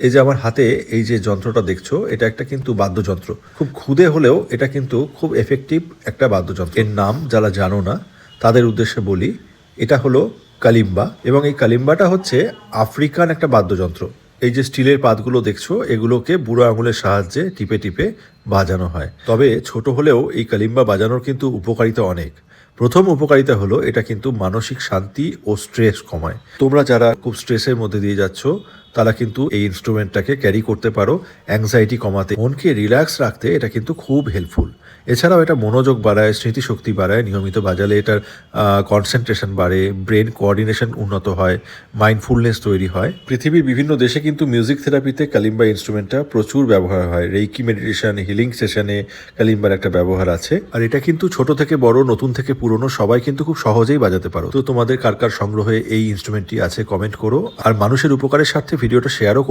এই যে আমার হাতে এই যে যন্ত্রটা দেখছ, এটা একটা কিন্তু বাদ্যযন্ত্র। খুব ক্ষুদে হলেও এটা কিন্তু খুব এফেক্টিভ একটা বাদ্যযন্ত্র। এর নাম যারা জানো না, তাদের উদ্দেশ্যে বলি, এটা হলো কালিম্বা এবং এই কালিম্বাটা হচ্ছে আফ্রিকান একটা বাদ্যযন্ত্র। এই যে স্টিলের পাতগুলো দেখছ, এগুলোকে বুড়ো আঙুলের সাহায্যে টিপে টিপে বাজানো হয়। তবে ছোট হলেও এই কালিম্বা বাজানোর কিন্তু উপকারিতা অনেক। প্রথম উপকারিতা হলো, এটা কিন্তু মানসিক শান্তি ও স্ট্রেস কমায়। তোমরা যারা খুব স্ট্রেসের মধ্যে দিয়ে যাচ্ছ তারা কিন্তু এই ইনস্ট্রুমেন্টটাকে ক্যারি করতে পারো অ্যাংজাইটি কমাতে। মনকে রিল্যাক্স রাখতে এটা কিন্তু খুব হেল্পফুল এছাড়াও এটা মনোযোগ বাড়ায়, স্মৃতিশক্তি বাড়ায়, নিয়মিত বাজালে এটার কনসেন্ট্রেশন বাড়ে ব্রেন কোঅর্ডিনেশন উন্নত হয় মাইন্ডফুলনেস তৈরি হয়। পৃথিবীর বিভিন্ন দেশে কিন্তু মিউজিক থেরাপিতে কালিম্বা ইনস্ট্রুমেন্টটা প্রচুর ব্যবহার হয়। রেইকি মেডিটেশন হিলিং সেশনে কালিম্বার একটা ব্যবহার আছে। আর এটা কিন্তু ছোট থেকে বড়, নতুন থেকে পুরনো, সবাই কিন্তু খুব সহজেই বাজাতে পারো। তো তোমাদের কার কার সংগ্রহে এই ইনস্ট্রুমেন্টটি আছে কমেন্ট করো। আর মানুষের উপকারের স্বার্থে ভিডিওটা শেয়ারও